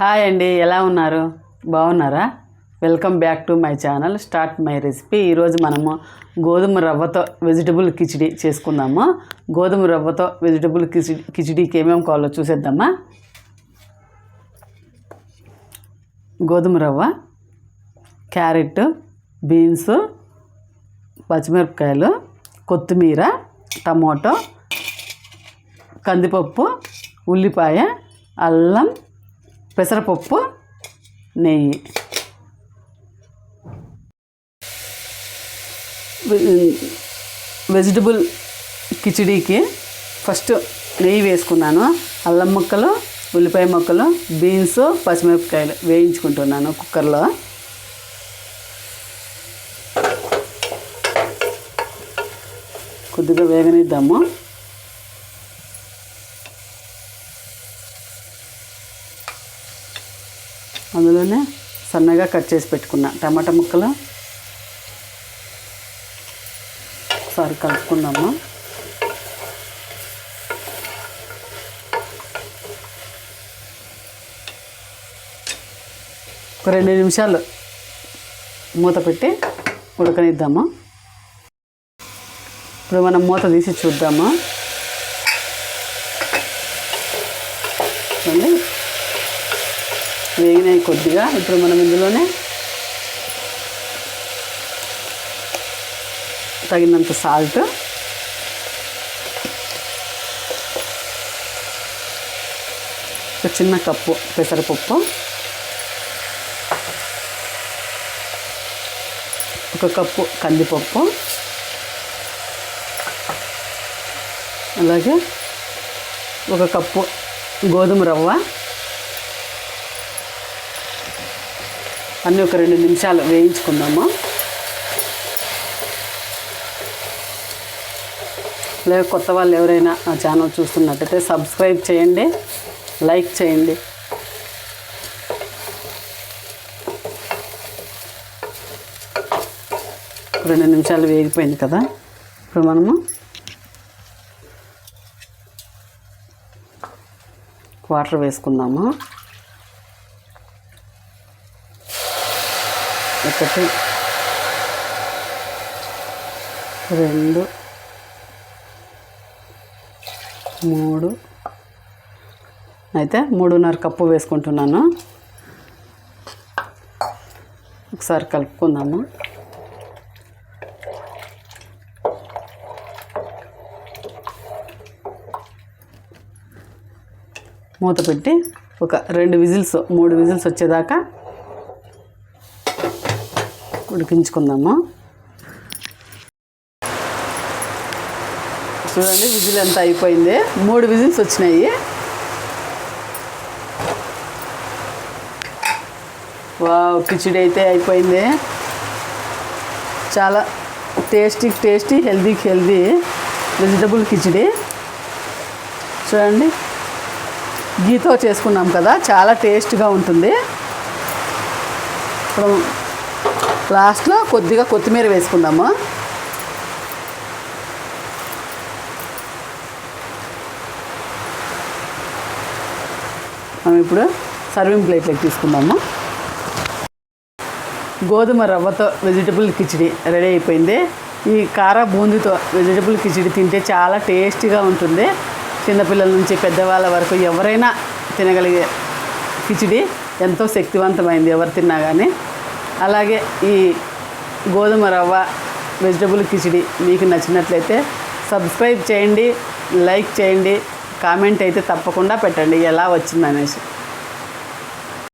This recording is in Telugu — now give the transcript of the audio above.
హాయ్ అండి ఎలా ఉన్నారు? బాగున్నారా? Welcome back to my channel start my recipe. ఈరోజు మనము గోధుమ రవ్వతో వెజిటబుల్ కిచిడి చేసుకుందాము. గోధుమ రవ్వతో వెజిటబుల్ కిచిడి కిచిడీకి ఏమేమి కావాలో చూసేద్దామా? గోధుమ రవ్వ క్యారెట్ బీన్స్ పచ్చిమిరపకాయలు కొత్తిమీర టమోటో కందిపప్పు ఉల్లిపాయ అల్లం పెసరపప్పు నెయ్యి. వెజిటబుల్ కిచిడీకి ఫస్ట్ నెయ్యి వేసుకున్నాను. అల్లం ముక్కలు ఉల్లిపాయ ముక్కలు బీన్స్ పచ్చిమిరపకాయలు వేయించుకుంటున్నాను కుక్కర్లో. కొద్దిగా వేగనిద్దాము. అందులోనే సన్నగా కట్ చేసి పెట్టుకున్న. టమాటా ముక్కలు. ఒకసారి కలుపుకుందాము? ఒక రెండు నిమిషాలు మూత పెట్టి ఉడకనిద్దాము? ఇప్పుడు మనం మూత తీసి చూద్దాము? చూడండి. వేగినాయి కొద్దిగా. ఇప్పుడు మనం ఇందులోనే తగినంత సాల్ట్ ఒక చిన్న కప్పు పెసరపప్పు. ఒక కప్పు కందిపప్పు. అలాగే ఒక కప్పు గోధుమ రవ్వ. అన్నీ ఒక రెండు నిమిషాలు వేయించుకుందాము? లేదా కొత్త వాళ్ళు ఎవరైనా నా ఛానల్ చూస్తున్నట్టయితే సబ్స్క్రైబ్ చేయండి లైక్ చేయండి. రెండు నిమిషాలు వేగిపోయింది కదా? ఇప్పుడు మనము వాటర్ వేసుకుందాము? ఒకటి రెండు మూడు. అయితే మూడున్నర కప్పు వేసుకుంటున్నాను. ఒకసారి కలుపుకుందాము. మూత పెట్టి ఒక రెండు విజిల్స్ మూడు విజిల్స్ వచ్చేదాకా ఉడికించుకుందాము? చూడండి విజిల్ ఎంత అయిపోయింది. మూడు విజిల్స్ వచ్చినాయి. వావ్ కిచిడి అయితే అయిపోయింది. చాలా టేస్టీ టేస్టీ హెల్దీకి హెల్దీ వెజిటబుల్ కిచిడి. చూడండి గీతో చేసుకున్నాం కదా చాలా టేస్ట్గా ఉంటుంది. ఇప్పుడు లాస్ట్లో కొద్దిగా కొత్తిమీర వేసుకుందాము? మనం ఇప్పుడు సర్వింగ్ ప్లేట్లోకి తీసుకుందాము? గోధుమ రవ్వతో వెజిటబుల్ కిచిడి రెడీ అయిపోయింది. ఈ కార బూందీతో వెజిటబుల్ కిచిడి తింటే చాలా టేస్టీగా ఉంటుంది. చిన్నపిల్లల నుంచి పెద్దవాళ్ళ వరకు ఎవరైనా తినగలిగే కిచిడి ఎంతో శక్తివంతమైంది. ఎవరు తిన్నా కానీ అలాగే ఈ గోధుమ రవ్వ వెజిటబుల్ కిచిడి మీకు నచ్చినట్లయితే సబ్స్క్రైబ్ చేయండి లైక్ చేయండి కామెంట్ అయితే తప్పకుండా పెట్టండి. ఎలా వచ్చిందనేసి.